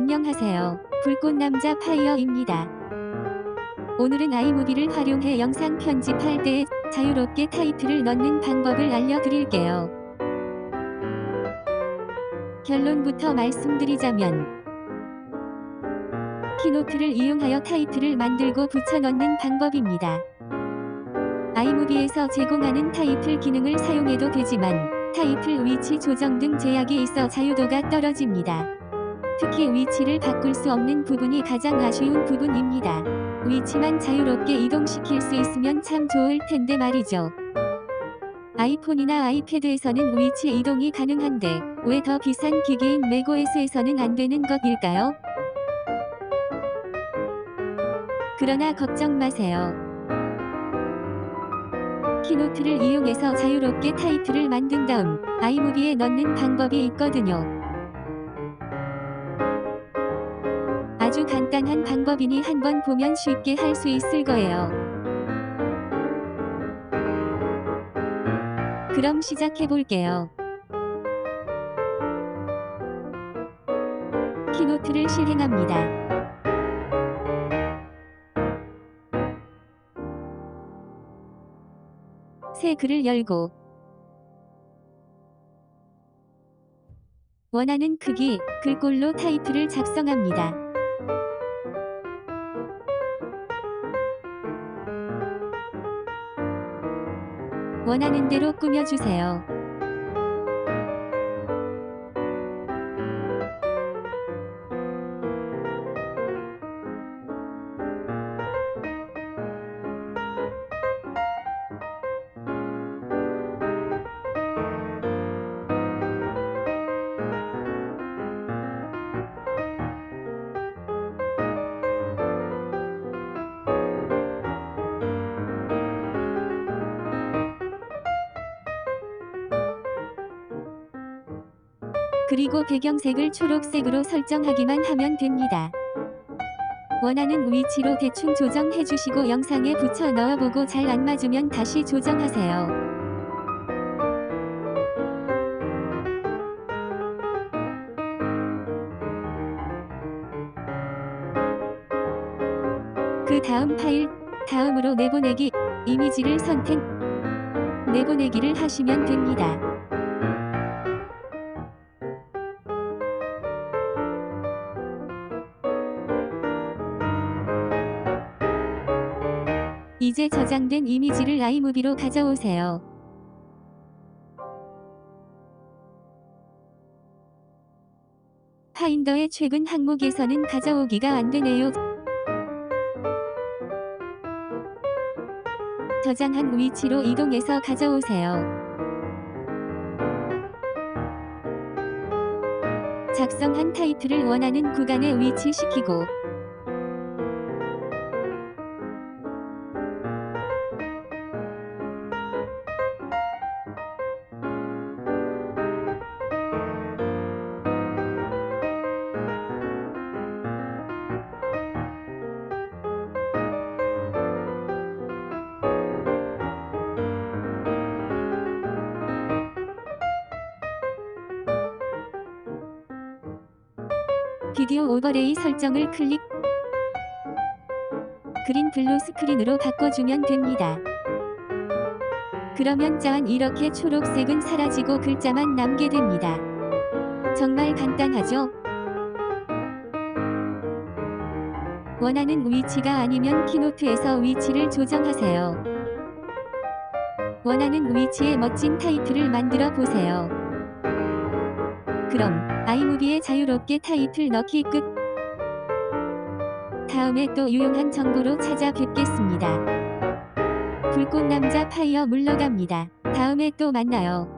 안녕하세요. 불꽃남자 파이어입니다. 오늘은 아이무비를 활용해 영상 편집할 때 자유롭게 타이틀을 넣는 방법을 알려드릴게요. 결론부터 말씀드리자면 키노트를 이용하여 타이틀을 만들고 붙여 넣는 방법입니다. 아이무비에서 제공하는 타이틀 기능을 사용해도 되지만 타이틀 위치 조정 등 제약이 있어 자유도가 떨어집니다. 특히 위치를 바꿀 수 없는 부분이 가장 아쉬운 부분입니다. 위치만 자유롭게 이동시킬 수 있으면 참 좋을 텐데 말이죠. 아이폰이나 아이패드에서는 위치 이동이 가능한데 왜 더 비싼 기계인 맥OS에서는 안 되는 것일까요? 그러나 걱정 마세요. 키노트를 이용해서 자유롭게 타이틀을 만든 다음 아이무비에 넣는 방법이 있거든요. 아주 간단한 방법이니 한번 보면 쉽게 할 수 있을 거예요. 그럼 시작해 볼게요. 키노트를 실행합니다. 새 글을 열고 원하는 크기, 글꼴로 타이틀을 작성합니다. 원하는 대로 꾸며주세요. 그리고 배경색을 초록색으로 설정하기만 하면 됩니다. 원하는 위치로 대충 조정해 주시고 영상에 붙여 넣어보고 잘 안 맞으면 다시 조정하세요. 그 다음 파일, 다음으로 내보내기, 이미지를 선택, 내보내기를 하시면 됩니다. 이제 저장된 이미지를 아이무비로 가져오세요. 파인더의 최근 항목에서는 가져오기가 안되네요. 저장한 위치로 이동해서 가져오세요. 작성한 타이틀을 원하는 구간에 위치시키고 비디오 오버레이 설정을 클릭 그린 블루 스크린으로 바꿔주면 됩니다. 그러면 짠 이렇게 초록색은 사라지고 글자만 남게 됩니다. 정말 간단하죠? 원하는 위치가 아니면 키노트에서 위치를 조정하세요. 원하는 위치에 멋진 타이틀을 만들어 보세요. 그럼 아이무비에 자유롭게 타이틀 넣기 끝. 다음에 또 유용한 정보로 찾아뵙겠습니다. 불꽃남자 파이어 물러갑니다. 다음에 또 만나요.